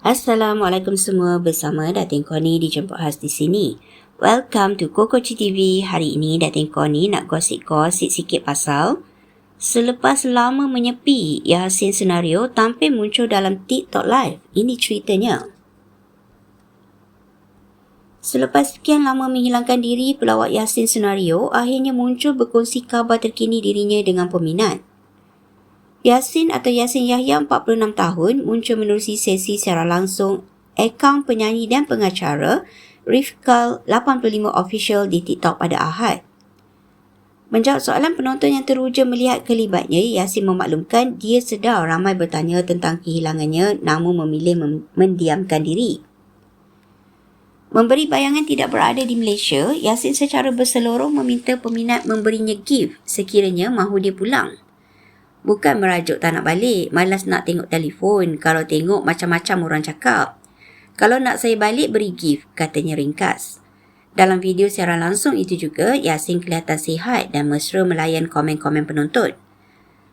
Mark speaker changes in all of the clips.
Speaker 1: Assalamualaikum semua bersama Datin Koni dijemput khas di sini. Welcome to Koko TV. Hari ini Datin Koni nak gosip-gosip sikit pasal Selepas lama menyepi, Yasin Senario tampil muncul dalam TikTok Live. Ini ceritanya. Selepas sekian lama menghilangkan diri, pelawak Yasin Senario akhirnya muncul berkongsi khabar terkini dirinya dengan peminat. Yasin atau Yasin Yahya 46 tahun muncul menerusi sesi secara langsung akaun penyanyi dan pengacara Rifkal 85 Official di TikTok pada Ahad. Menjawab soalan penonton yang teruja melihat kelibatnya, Yasin memaklumkan dia sedar ramai bertanya tentang kehilangannya namun memilih mem- mendiamkan diri. Memberi bayangan tidak berada di Malaysia, Yasin secara berseluruh meminta peminat memberinya gift sekiranya mahu dia pulang. Bukan merajuk tak nak balik, malas nak tengok telefon. Kalau tengok macam-macam orang cakap. Kalau nak saya balik, beri gift, katanya ringkas. Dalam video siaran langsung itu juga, Yasin kelihatan sihat dan mesra melayan komen-komen penonton.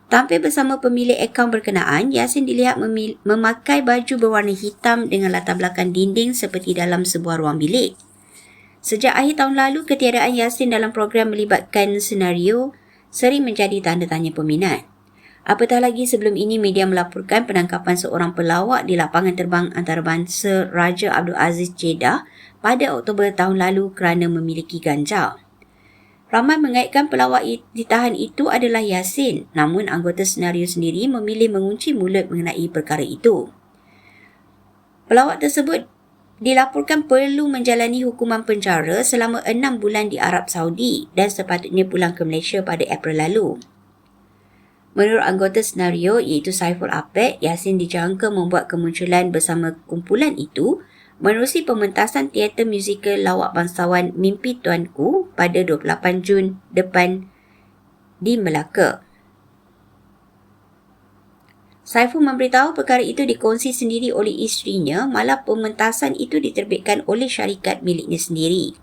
Speaker 1: Tampil bersama pemilik akaun berkenaan, Yasin dilihat memil- memakai baju berwarna hitam dengan latar belakang dinding seperti dalam sebuah ruang bilik. Sejak akhir tahun lalu, ketiadaan Yasin dalam program melibatkan senario sering menjadi tanda tanya peminat. Apatah lagi sebelum ini media melaporkan penangkapan seorang pelawak di lapangan terbang antarabangsa Raja Abdul Aziz Jeddah pada Oktober tahun lalu kerana memiliki ganja. Ramai mengaitkan pelawak ditahan itu adalah Yasin, namun anggota senario sendiri memilih mengunci mulut mengenai perkara itu. Pelawak tersebut dilaporkan perlu menjalani hukuman penjara selama enam bulan di Arab Saudi dan sepatutnya pulang ke Malaysia pada April lalu. Menurut anggota senario iaitu Saiful Apek, Yasin dijangka membuat kemunculan bersama kumpulan itu menerusi pementasan teater musikal lawak bangsawan Mimpi Tuanku pada 28 Jun depan di Melaka. Saiful memberitahu perkara itu dikongsi sendiri oleh isterinya malah pementasan itu diterbitkan oleh syarikat miliknya sendiri.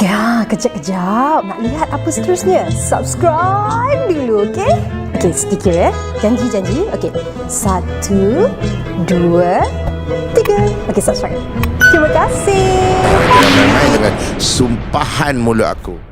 Speaker 2: Ya, kejap-kejap. Nak lihat apa seterusnya? Subscribe dulu, okey? Okey, sedikit ya. Janji-janji. Okey. Satu, dua, tiga. Okey, subscribe. Terima kasih.
Speaker 3: Dengan sumpahan mulut aku.